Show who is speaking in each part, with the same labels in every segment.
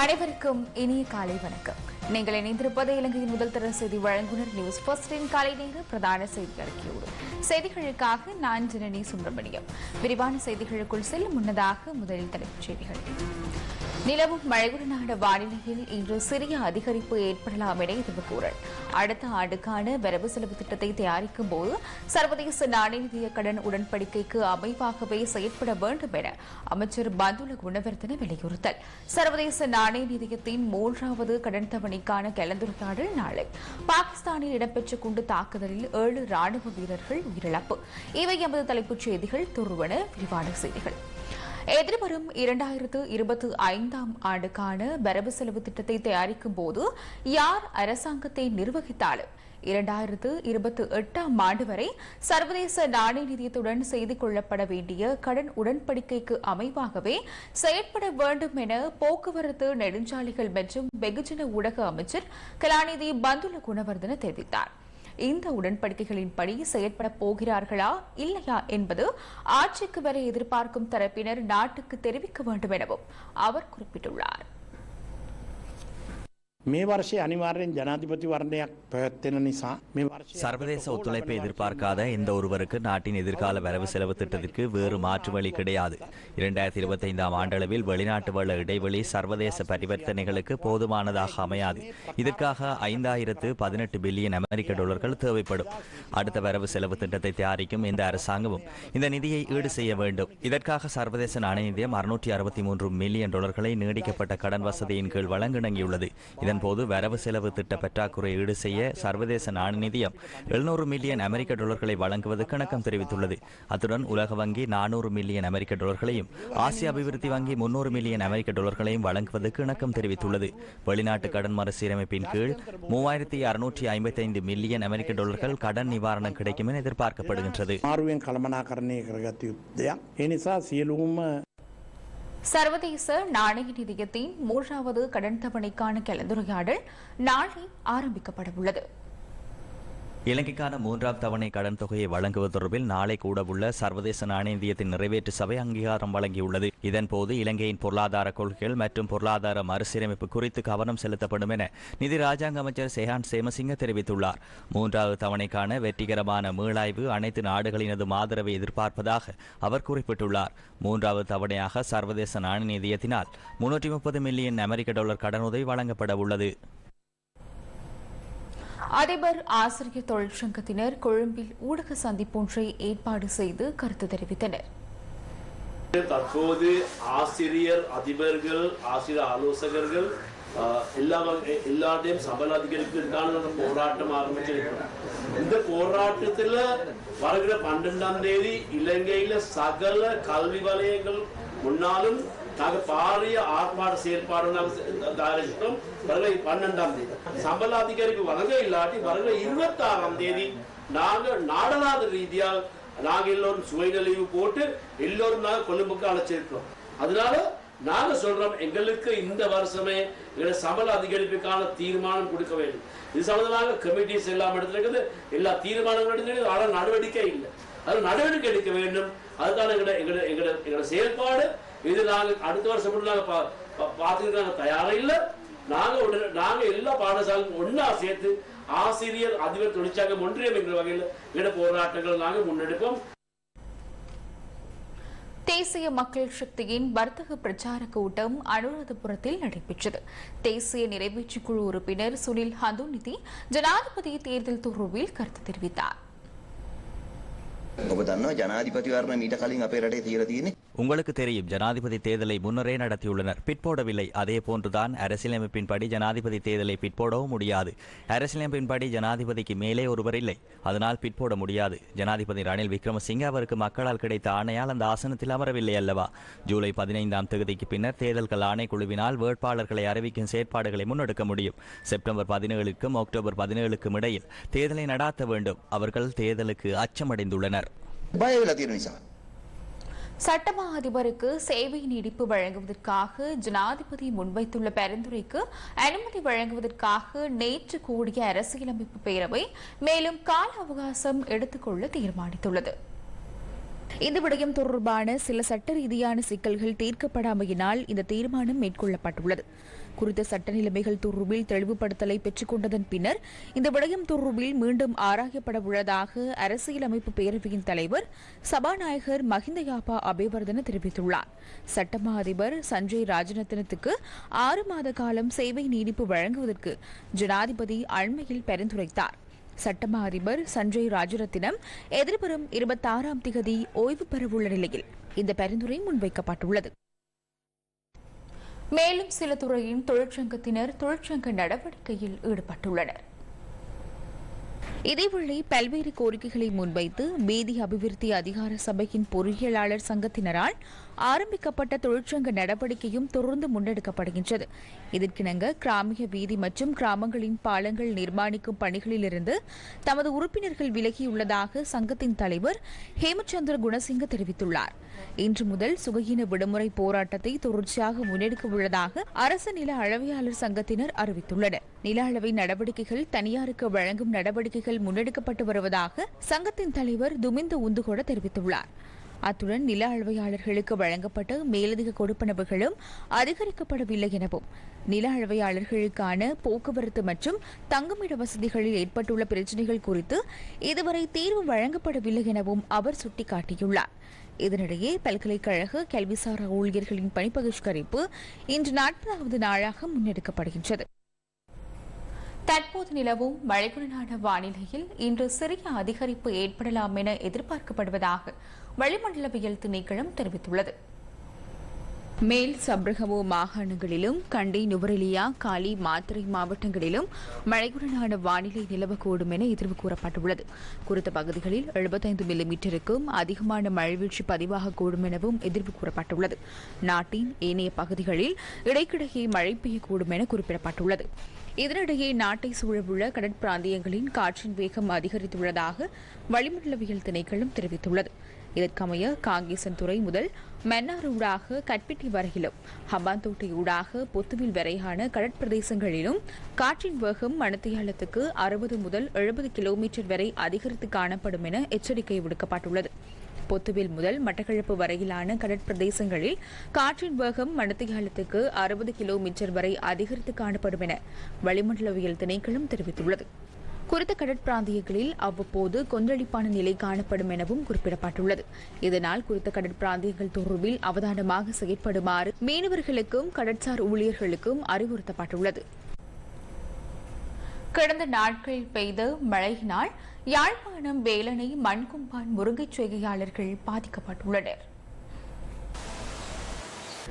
Speaker 1: அனைவருக்கும் இனிய காலை வணக்கம். நீங்கள் இணைந்திருப்பது இலங்கையின் முதல் தர செய்தி வழங்குனர் நியூஸ் ஃபர்ஸ்டின் காலை நேர பிரதான செய்தி அறிக்கையோடு. செய்திகளுக்காக நான் ஜனனி சுப்பிரமணியம். விரிவான செய்திகளுக்குள் செல்லும் முன்னதாக முதலில் தலைப்புச் செய்திகள். நிலவும் மழையுடனான வானிலையில் இன்று சிறிய அதிகரிப்பு ஏற்படலாம் என எதிர்வு கூறல் அடுத்த ஆண்டுக்கான வரவு செலவு திட்டத்தை தயாரிக்கும் போது சர்வதேச நாணய நிதிய கடன் உடன்படிக்கைக்கு அமைவாகவே செயற்பட வேண்டும் என அமைச்சர் பந்துல குணவர்தன வலியுறுத்தல். சர்வதேச நாணய நிதியத்தின் மூன்றாவது கடன் தவணைக்கான கலந்துரையாடல் நாளை. பாகிஸ்தானில் இடம்பெற்ற குண்டு தாக்குதலில் ஏழு ராணுவ வீரர்கள் உயிரிழப்பு. இவை எமது தலைப்புச் செய்திகள். துருவன விரிவான செய்திகள். எதிர்வரும் இரண்டாயிரத்து இருபத்தி ஐந்தாம் ஆண்டுக்கான வரவு செலவு திட்டத்தை தயாரிக்கும் போது யார் அரசாங்கத்தை நிர்வகித்தாலும் இரண்டாயிரத்து இருபத்தி எட்டாம் ஆண்டு வரை சர்வதேச நாணய நிதியத்துடன் செய்து கொள்ளப்பட வேண்டிய கடன் உடன்படிக்கைக்கு அமைவாகவே செயற்பட வேண்டும் என போக்குவரத்து நெடுஞ்சாலைகள் மற்றும் வெகுஜன ஊடக அமைச்சர் கலாநிதி பந்துல குணவர்தன தெரிவித்தார். இந்த உடன்படிக்கைகளின்படி செயற்பட போகிறார்களா இல்லையா என்பது ஆட்சிக்கு வர எதிர்பார்க்கும் தரப்பினர் நாட்டுக்கு தெரிவிக்க வேண்டும் எனவும் அவர் குறிப்பிட்டுள்ளார்.
Speaker 2: මේ වර්ෂය අනිවාර්යෙන් ජනාධිපති වරණයක් පැවැත්වෙන නිසා මේ වර්ෂය
Speaker 3: சர்வதேச ஒத்துழைப்பை எதிர்பார்க்காத எந்த ஒருவருக்கு நாட்டின் எதிர்கால வரவு செலவு திட்டத்திற்கு வேறு மாற்று வழி கிடையாது இரண்டாயிரத்தி இருபத்தைந்தாம் ஆண்டளவில் வெளிநாட்டு வள இடைவெளி சர்வதேச பரிவர்த்தனைகளுக்கு போதுமானதாக அமையாது இதற்காக ஐந்தாயிரத்து பதினெட்டு பில்லியன் அமெரிக்க டாலர்கள் தேவைப்படும் அடுத்த வரவு செலவு திட்டத்தை தயாரிக்கும் இந்த அரசாங்கமும் இந்த நிதியை ஈடு செய்ய வேண்டும் இதற்காக சர்வதேச நாணய நிதியம் அறுநூற்றி அறுபத்தி மூன்று மில்லியன் டாலர்களை நீடிக்கப்பட்ட கடன் வசதியின் கீழ் வழங்கிணங்கியுள்ளது இதன்போது வரவு செலவு திட்ட பற்றாக்குறை ஈடு செய்ய சர்வதேச நாணநிதியம் எழுநூறு மில்லியன் அமெரிக்க டாலர்களை வழங்குவது கணக்கம் தெரிவித்துள்ளது. அத்துடன் உலக வங்கி நானூறு மில்லியன் அமெரிக்க டாலர்களையும் ஆசிய அபிவிருத்தி வங்கி முன்னூறு மில்லியன் அமெரிக்க டாலர்களையும் வழங்குவது இணக்கம் தெரிவித்துள்ளது. வெளிநாட்டு கடன் மறுசீரமைப்பின் கீழ் மூவாயிரத்தி அறுநூற்றி ஐம்பத்தைந்து மில்லியன் அமெரிக்க டாலர்கள் கடன் நிவாரணம் கிடைக்கும் என எதிர்பார்க்கப்படுகின்றது.
Speaker 1: சர்வதேச நாணய நிதியத்தின் மூன்றாவது கடன் தவணைக்கான கலந்துரையாடல் நாளை ஆரம்பிக்கப்பட உள்ளது
Speaker 3: இலங்கைக்கான மூன்றாம் தவணை கடன் தொகையை வழங்குவது தொடர்பில் நாளை கூடவுள்ள சர்வதேச நாணயத்தின் நிறைவேற்று சபை அங்கீகாரம் வழங்கியுள்ளது. இதன்போது இலங்கையின் பொருளாதார கொள்கைகள் மற்றும் பொருளாதார மறுசீரமைப்பு குறித்து கவனம் செலுத்தப்படும் என நிதி ராஜாங்க அமைச்சர் செஹான் சேமசிங்க தெரிவித்துள்ளார். மூன்றாவது தவணைக்கான வெற்றிகரமான மீளாய்வு அனைத்து நாடுகளினதும் ஆதரவை எதிர்பார்ப்பதாக அவர் குறிப்பிட்டுள்ளார். மூன்றாவது தவணையாக சர்வதேச நாணய நிதியத்தினால் முன்னூற்றி முப்பது மில்லியன் அமெரிக்க டாலர் கடனுதவி வழங்கப்பட உள்ளது
Speaker 1: அதிபர் ஆசிரியர் தொழிற்சங்கத்தினர் கொழும்பில் ஊடக சந்திப்பொன்றை ஏற்பாடு செய்து கருத்து தெரிவித்தனர்.
Speaker 4: தற்போது ஆசிரியர் அதிபர்கள் ஆசிரியர் ஆலோசகர்கள் எல்லா எல்லாத்தையும் சபல அதிகரிக்கிறதுக்கான ஒரு போராட்டம் ஆரம்பிச்சிருக்கிறோம் இந்த போராட்டத்துல வருகிற பன்னெண்டாம் தேதி இலங்கையில சகல கல்வி வலயங்கள் முன்னாலும் நாங்கள் பாரிய ஆர்ப்பாட செயற்பாடு நாங்க தயாரிச்சிட்டோம் வருகிற பன்னெண்டாம் தேதி. சம்பள அதிகாரிக்கு வழங்க இல்லாட்டி வருகிற இருபத்தி ஆறாம் தேதி. நாங்க நாடலாத ரீதியா நாங்கள் எல்லோரும் சுவைநலிவு போட்டு எல்லோரும் நாங்கள் கொழும்புக்கு அழைச்சிருக்கிறோம். அதனால நாங்க சொல்றோம் எங்களுக்கு இந்த வருஷமே எங்களை சம்பள அதிகரிப்புக்கான தீர்மானம் கொடுக்க வேண்டும். இது சம்பந்தமாக கமிட்டிஸ் எல்லாம் எடுத்துருக்குது. எல்லா தீர்மானங்களும் எடுத்துருக்குது. ஆனால் நடவடிக்கை இல்லை. அது நடவடிக்கை எடுக்க வேண்டும். அதுக்கான எங்களோட எங்களோட எங்களோட செயல்பாடு இது நாங்கள் அடுத்த வருஷம் மட்டும் நாங்க பா- தயாராக இல்லை. நாங்கள் உடனே நாங்கள் எல்லா பாடசாலையும் ஒன்றா சேர்த்து ஆசிரியர் அதிபர் தொழிற்சங்கம் ஒன்றியம் என்ற வகையில் இட போராட்டங்கள் நாங்கள் முன்னெடுப்போம்.
Speaker 1: தேசிய மக்கள் சக்தியின் வர்த்தக பிரச்சார கூட்டம் அனுராதபுரத்தில் நடைபெற்றது. தேசிய நிறைவேற்றுக் குழு உறுப்பினர் சுனில் ஹந்துநிதி ஜனாதிபதி தேர்தல் தொடர்பில் கருத்து தெரிவித்தார்.
Speaker 5: ඔබ දන්නවා ජනාධිපතිවරණ මීට කලින් අපේ රටේ තියලා තියෙන්නේ
Speaker 3: உங்களுக்கு தெரியும் ஜனாதிபதி தேர்தலை முன்னரே நடத்தியுள்ளனர் பிற்போடவில்லை அதே போன்றுதான் அரசியலமைப்பின்படி ஜனாதிபதி தேர்தலை பிற்போடவும் முடியாது அரசியலமைப்பின்படி ஜனாதிபதிக்கு மேலே ஒருவர் இல்லை அதனால் பிற்போட முடியாது ஜனாதிபதி ரணில் விக்ரமசிங்கே அவருக்கு மக்களால் கிடைத்த ஆணையால் அந்த ஆசனத்தில் அமரவில்லை அல்லவா ஜூலை பதினைந்தாம் தேதிக்கு பின்னர் தேர்தல்கள் ஆணைக்குழுவினால் வேட்பாளர்களை அறிவிக்கும் செயற்பாடுகளை முன்னெடுக்க முடியும் செப்டம்பர் பதினேழுக்கும் அக்டோபர் பதினேழுக்கும் இடையில் தேர்தலை நடாத்த வேண்டும் அவர்கள் தேர்தலுக்கு அச்சமடைந்துள்ளனர்
Speaker 5: බය වෙලා තියෙන නිසා
Speaker 1: சட்டமா அதிபருக்கு சேவை நீடிப்பு வழங்குவதற்காக ஜனாதிபதி முன்வைத்துள்ள பரிந்துரைக்கு அனுமதி வழங்குவதற்காக நேற்று கூடிய அரசியலமைப்பு பேரவை மேலும் கால அவகாசம் எடுத்துக்கொள்ள தீர்மானித்துள்ளது இந்த விடயம் தொடர்பான சில சட்ட ரீதியான சிக்கல்கள் தீர்க்கப்படாமையினால் இந்த தீர்மானம் மேற்கொள்ளப்பட்டுள்ளது. குறித்த சட்ட நிலைமைகள் தொடர்பில் தெளிவுபடுத்தலை பெற்றுக் கொண்டதன் பின்னர் இந்த விடயம் தொடர்பில் மீண்டும் ஆராயப்பட உள்ளதாக அரசியலமைப்பு பேரவையின் தலைவர் சபாநாயகர் மஹிந்த யாபா அபேவர்தன தெரிவித்துள்ளார். சட்டமா அதிபர் சஞ்சய் ராஜரத்னத்துக்கு ஆறு மாத காலம் சேவை நீடிப்பு வழங்குவதற்கு ஜனாதிபதி அண்மையில் பரிந்துரைத்தார். சட்டமா அதிபர் சஞ்சய் ராஜரத்தினம் எதிர்வரும் இருபத்தாறாம் திகதி ஓய்வு பெறவுள்ள நிலையில் இந்த பரிந்துரை முன்வைக்கப்பட்டுள்ளது. மேலும் சில துறையின் தொழிற்சங்கத்தினர் தொழிற்சங்க நடவடிக்கையில் ஈடுபட்டுள்ளனர். இதேவேளை பல்வேறு கோரிக்கைகளை முன்வைத்து பீதி அபிவிருத்தி அதிகார சபையின் பொறியியலாளர் சங்கத்தினரால் ஆரம்பிக்கப்பட்ட தொழிற்சங்க நடவடிக்கையும் தொடர்ந்து முன்னெடுக்கப்படுகின்றது. இதற்கிணங்க கிராமிய வீதி மற்றும் கிராமங்களின் பாலங்கள் நிர்மாணிக்கும் பணிகளிலிருந்து தமது உறுப்பினர்கள் விலகியுள்ளதாக சங்கத்தின் தலைவர் ஹேமச்சந்திர குணசிங்க தெரிவித்துள்ளார். இன்று முதல் சுகஹீன விடுமுறை போராட்டத்தை தொடர்ச்சியாக முன்னெடுக்க உள்ளதாக அரசு நில அளவையாளர் சங்கத்தினர் அறிவித்துள்ளனர். நில அளவை நடவடிக்கைகள் தனியாருக்கு வழங்கும் நடவடிக்கைகள் முன்னெடுக்கப்பட்டு வருவதாக சங்கத்தின் தலைவர் துமிந்த உந்துகொட தெரிவித்துள்ளார். அத்துடன் நில அளவையாளர்களுக்கு வழங்கப்பட்ட மேலதிக கொடுப்பனவுகளும் அதிகரிக்கப்படவில்லை எனவும் நில அளவையாளர்களுக்கான போக்குவரத்து மற்றும் தங்குமிட வசதிகளில் ஏற்பட்டுள்ள பிரச்சினைகள் குறித்து இதுவரை தீர்வு வழங்கப்படவில்லை எனவும் அவர் சுட்டிக்காட்டியுள்ளார். இதனிடையே பல்கலைக்கழக கல்விசாரா ஊழியர்களின் பணி பகிஷ்கரிப்பு இன்று நாற்பதாவது நாளாக முன்னெடுக்கப்படுகின்றது. தற்போது நிலவும் மழைக்குடனான வானிலையில் இன்று சிறிய அதிகரிப்பு ஏற்படலாம் என எதிர்பார்க்கப்படுவதாக வளிமண்டலவியல் திணைக்களம் தெரிவித்துள்ளது. மேல் சப்ரகமோ மாகாணங்களிலும் கண்டி நுவரெலியா காலி மாத்திரை மாவட்டங்களிலும் மழையுடனான வானிலை நிலவக்கூடும் என எதிர்வு கூறப்பட்டுள்ளது. குறித்த பகுதிகளில் எழுபத்தைந்து மில்லிமீட்டருக்கும் அதிகமான மழைவீழ்ச்சி பதிவாகக்கூடும் எனவும் எதிர்வு கூறப்பட்டுள்ளது. நாட்டின் ஏனைய பகுதிகளில் இடைக்கிடையே மழை பெய்யக்கூடும் என குறிப்பிடப்பட்டுள்ளது. இதனிடையே நாட்டை சூழவுள்ள கடற்பிராந்தியங்களின் காற்றின் வேகம் அதிகரித்துள்ளதாக வளிமண்டலவியல் திணைக்களம் தெரிவித்துள்ளது. இதற்கமைய காங்கேசன்துறை முதல் மன்னார் ஊடாக கட்பிட்டி வரையிலும் ஹம்பாந்தோட்டை ஊடாக பொத்துவில் வரையான கடற்பிரதேசங்களிலும் காற்றின் வேகம் மணத்தியாலத்துக்கு அறுபது முதல் எழுபது கிலோமீட்டர் வரை அதிகரித்து காணப்படும் என எச்சரிக்கை விடுக்கப்பட்டுள்ளது. பொத்துவில் முதல் மட்டக்களப்பு வரையிலான கடற்பிரதேசங்களில் காற்றின் வேகம் மணத்தியாலத்துக்கு அறுபது கிலோமீட்டர் வரை அதிகரித்து காணப்படும் என வளிமண்டலவியல் திணைக்களம் தெரிவித்துள்ளது. குறித்த கடற்பிராந்தியங்களில் அவ்வப்போது கொந்தளிப்பான நிலை காணப்படும் எனவும் குறிப்பிடப்பட்டுள்ளது. இதனால் குறித்த கடற்பிராந்தியங்கள் தொடர்பில் அவதானமாக செயற்படுமாறு மீனவர்களுக்கும் கடற்சார் ஊழியர்களுக்கும் அறிவுறுத்தப்பட்டுள்ளது. கடந்த நாட்களில் பெய்த மழையினால் யாழ்ப்பாணம் வேலனை மண்கும்பான் முருங்கைச் செய்கையாளர்கள் பாதிக்கப்பட்டுள்ளனர்.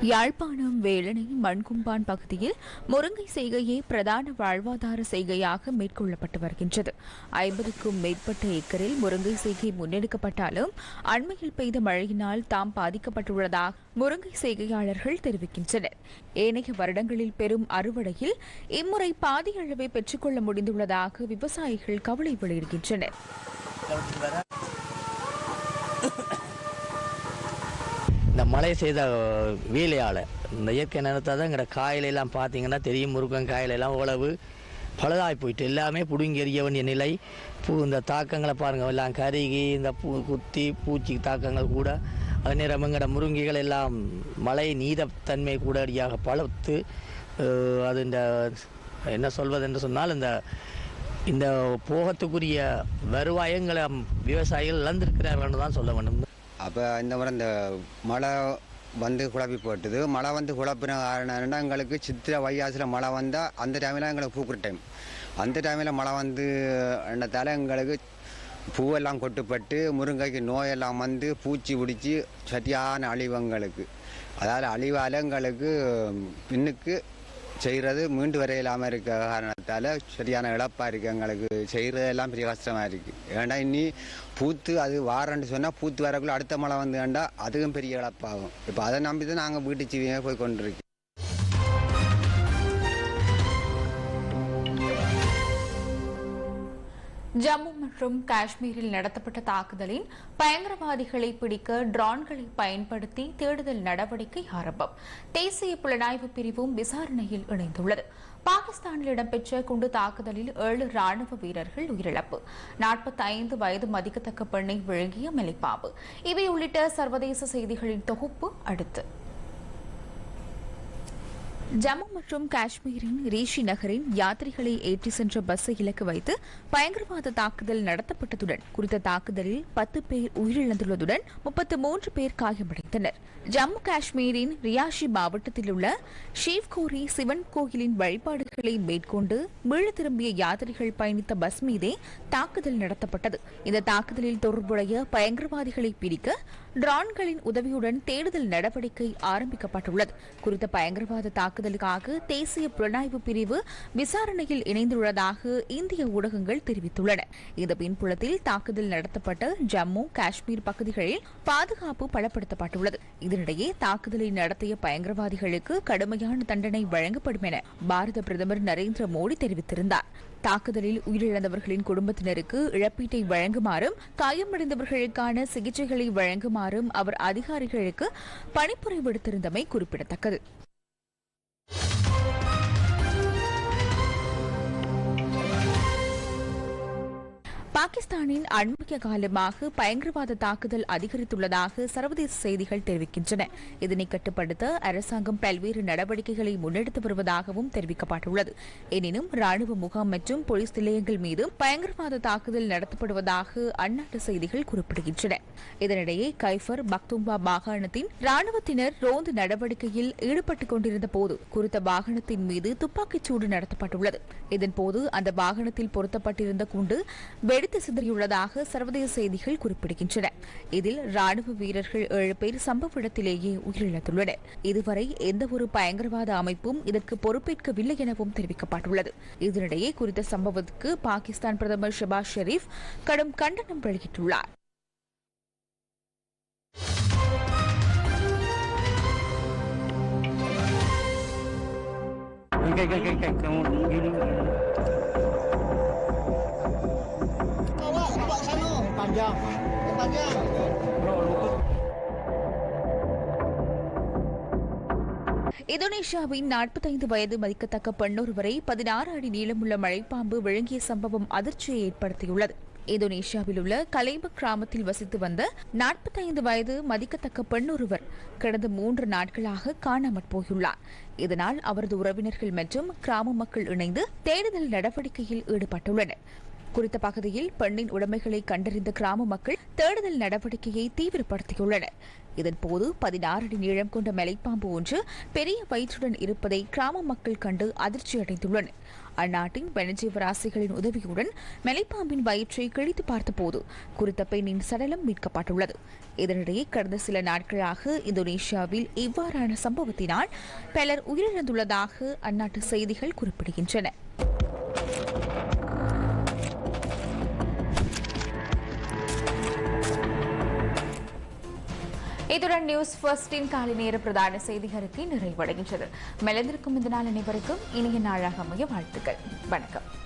Speaker 1: யாழ்ப்பாணம் வேலனை மண்கும்பான் பகுதியில் முருங்கை செய்கையே பிரதான வாழ்வாதார செய்கையாக மேற்கொள்ளப்பட்டு வருகின்றது. ஐம்பதுக்கும் மேற்பட்ட ஏக்கரில் முருங்கை செய்கை முன்னெடுக்கப்பட்டாலும் அண்மையில் பெய்த மழையினால் தாம் பாதிக்கப்பட்டுள்ளதாக முருங்கை செய்கையாளர்கள் தெரிவிக்கின்றனர். ஏனைய வருடங்களில் பெரும் அறுவடையில் இம்முறை பாதி அளவை பெற்றுக்கொள்ள முடிந்துள்ளதாக விவசாயிகள் கவலை வெளியிடுகின்றனர்.
Speaker 6: இந்த மழை செய்த வேலையால் இந்த இயற்கை நிலத்தை தான் எங்கட காயிலெல்லாம் பார்த்தீங்கன்னா தெரியும் முருகன் காயிலெல்லாம் உழவு பழுதாகி போயிட்டு எல்லாமே பிடுங்கி எறிய வேண்டிய நிலை. பூ இந்த தாக்கங்களை பாருங்கள் எல்லாம் கருகி இந்த பூ குத்தி பூச்சி தாக்கங்கள் கூட அதே நேரம் எங்கட முருங்கைகள் எல்லாம் மழை நீதத்தன்மை கூட அடியாக பழுத்து அது இந்த என்ன சொல்வது என்று சொன்னால் இந்த இந்த போகத்துக்குரிய வருவாயங்களை விவசாயிகள் இழந்திருக்கிறார்கள் தான் சொல்ல வேண்டும்.
Speaker 7: அப்போ இந்த முறை இந்த மழை வந்து குழப்பி போட்டுது. மழை வந்து குழப்பின காரணம்னா எங்களுக்கு சித்திரை வையாசில் மழை வந்தால் அந்த டைமில் எங்களுக்கு பூக்குற டைம் அந்த டைமில் மழை வந்து என்னத்தால் எங்களுக்கு பூவெல்லாம் கொட்டுப்பட்டு முருங்கைக்கு நோயெல்லாம் வந்து பூச்சி பிடிச்சி சரியான அழிவு எங்களுக்கு. அதாவது அழிவால் எங்களுக்கு பின்னுக்கு செய்கிறது மீண்டு வர இல்லாமல் இருக்க காரணத்தால் சரியான இழப்பாக இருக்குது எங்களுக்கு. செய்கிறதெல்லாம் பெரிய கஷ்டமாக இருக்குது ஏன்னா இனி பூத்து அது வாரன்னு சொன்னால் பூத்து வரக்குள்ள அடுத்த மழை வந்து வேண்டாம் அதுவும் பெரிய இழப்பாகும். இப்போ அதை நம்பி தான் நாங்கள் வீட்டு சீவியாக போய் கொண்டிருக்கோம்
Speaker 1: ஜம்மு மற்றும் காஷ்மீரில் நடத்தப்பட்ட தாக்குதலில் பயங்கரவாதிகளை பிடிக்க டிரான்களை பயன்படுத்தி தேடுதல் நடவடிக்கை ஆரம்பம். தேசிய புலனாய்வு பிரிவும் விசாரணையில் இணைந்துள்ளது. பாகிஸ்தானில் இடம்பெற்ற குண்டு தாக்குதலில் ஏழு ராணுவ வீரர்கள் உயிரிழப்பு. நாற்பத்தைந்து வயது மதிக்கத்தக்க பெண்ணை விழுங்கிய மலைப்பாவு இவை உள்ளிட்ட சர்வதேச செய்திகளின் தொகுப்பு அடுத்து. ஜம்மு மற்றும் காஷ்மீரின் ரீஷி நகரின் யாத்திரிகளை ஏற்றி சென்ற பஸ்ஸை இலக்கு வைத்து பயங்கரவாத தாக்குதல் நடத்தப்பட்டதுடன் குறித்த தாக்குதலில் பத்து பேர் உயிரிழந்துள்ளதுடன் முப்பத்து மூன்று பேர் காயமடைந்தனர். ஜம்மு காஷ்மீரின் ரியாஷி மாவட்டத்தில் உள்ள ஷீவ்கோரி சிவன் கோயிலின் வழிபாடுகளை மேற்கொண்டு மீள திரும்பிய யாத்திரிகள் பயணித்த பஸ் மீதே தாக்குதல் நடத்தப்பட்டது. இந்த தாக்குதலில் தொடர்புடைய பயங்கரவாதிகளை பிரிக்க டிரான்களின் உதவியுடன் தேடுதல் நடவடிக்கை ஆரம்பிக்கப்பட்டுள்ளது. குறித்த பயங்கரவாத தாக்குதலுக்காக தேசிய புலனாய்வு பிரிவு விசாரணையில் இணைந்துள்ளதாக இந்திய ஊடகங்கள் தெரிவித்துள்ளன. இந்த பின்புலத்தில் தாக்குதல் நடத்தப்பட்ட ஜம்மு காஷ்மீர் பகுதிகளில் பாதுகாப்பு பலப்படுத்தப்பட்டுள்ளது. இதனிடையே தாக்குதலை நடத்திய பயங்கரவாதிகளுக்கு கடுமையான தண்டனை வழங்கப்படும் என பாரத பிரதமர் நரேந்திர மோடி தெரிவித்திருந்தார். தாக்குதலில் உயிரிழந்தவர்களின் குடும்பத்தினருக்கு இழப்பீட்டை வழங்குமாறும் காயமடைந்தவர்களுக்கான சிகிச்சைகளை வழங்குமாறும் அவர் அதிகாரிகளுக்கு பணிப்புரை விடுத்திருந்தமை குறிப்பிடத்தக்கது. பாகிஸ்தானின் அண்மைய காலமாக பயங்கரவாத தாக்குதல் அதிகரித்துள்ளதாக சர்வதேச செய்திகள் தெரிவிக்கின்றன. இதனை கட்டுப்படுத்த அரசாங்கம் பல்வேறு நடவடிக்கைகளை முன்னெடுத்து வருவதாகவும் தெரிவிக்கப்பட்டுள்ளது. எனினும் ராணுவ முகாம் மற்றும் போலீஸ் நிலையங்கள் மீது பயங்கரவாத தாக்குதல் நடத்தப்படுவதாக அந்நாட்டு செய்திகள் குறிப்பிடுகின்றன. இதனிடையே கைஃபர் பக்தும்பா மாகாணத்தின் ராணுவத்தினர் ரோந்து நடவடிக்கையில் ஈடுபட்டுக் கொண்டிருந்த போது குறித்த வாகனத்தின் மீது துப்பாக்கிச் சூடு நடத்தப்பட்டுள்ளது. இதன்போது அந்த வாகனத்தில் பொருத்தப்பட்டிருந்த குண்டு வெடித்து சிதறியுள்ளதாக சர்வதேச செய்திகள் குறிப்பிடுகின்றன இதில் ராணுவ வீரர்கள் ஏழு பேர் சம்பவ இடத்திலேயே உயிரிழந்துள்ளனர் இதுவரை எந்தவொரு பயங்கரவாத அமைப்பும் இதற்கு பொறுப்பேற்கவில்லை எனவும் தெரிவிக்கப்பட்டுள்ளது இதனிடையே குறித்த சம்பவத்துக்கு பாகிஸ்தான் பிரதமர் ஷபாஸ் ஷெரீப் கடும் கண்டனம் வெளியிட்டுள்ளார் இந்தோனேஷியாவின் நாற்பத்தைந்து வயது மதிக்கத்தக்க பெண்ணொருவரை பதினாறு அடி நீளமுள்ள மழைப்பாம்பு விழுங்கிய சம்பவம் அதிர்ச்சியை ஏற்படுத்தியுள்ளது. இந்தோனேஷியாவில் உள்ள கலைபக் கிராமத்தில் வசித்து வந்த நாற்பத்தைந்து வயது மதிக்கத்தக்க பெண் ஒருவர் கடந்த மூன்று நாட்களாக காணாமற் போயுள்ளார். இதனால் அவரது உறவினர்கள் மற்றும் கிராம மக்கள் இணைந்து தேடுதல் நடவடிக்கையில் ஈடுபட்டுள்ளனர். குறித்த பகுதியில் பெண்ணின் உடைமைகளை கண்டறிந்த கிராம மக்கள் தேடுதல் நடவடிக்கையை தீவிரப்படுத்தியுள்ளனர். இதன்போது பதினாறு அடி நீளம் கொண்ட மலைப்பாம்பு ஒன்று பெரிய வயிற்றுடன் இருப்பதை கிராம மக்கள் கண்டு அதிர்ச்சியடைந்துள்ளனர் அந்நாட்டின் வனஜீவராசிகளின் உதவியுடன் மலைப்பாம்பின் வயிற்றை கிழித்து பார்த்தபோது குறித்த பெண்ணின் சடலம் மீட்கப்பட்டுள்ளது. இதனிடையே கடந்த சில நாட்களாக இந்தோனேஷியாவில் இவ்வாறான சம்பவத்தினால் பலர் உயிரிழந்துள்ளதாக அந்நாட்டு செய்திகள் குறிப்பிடுகின்றன. இத்துடன் நியூஸ் ஃபர்ஸ்டின் காலை நேர பிரதான செய்திகளுக்கு நிறைவடைகின்றது. மெலந்திருக்கும் இந்த நாள் அனைவருக்கும் இனிய நாளாக அமைய வாழ்த்துக்கள். வணக்கம்.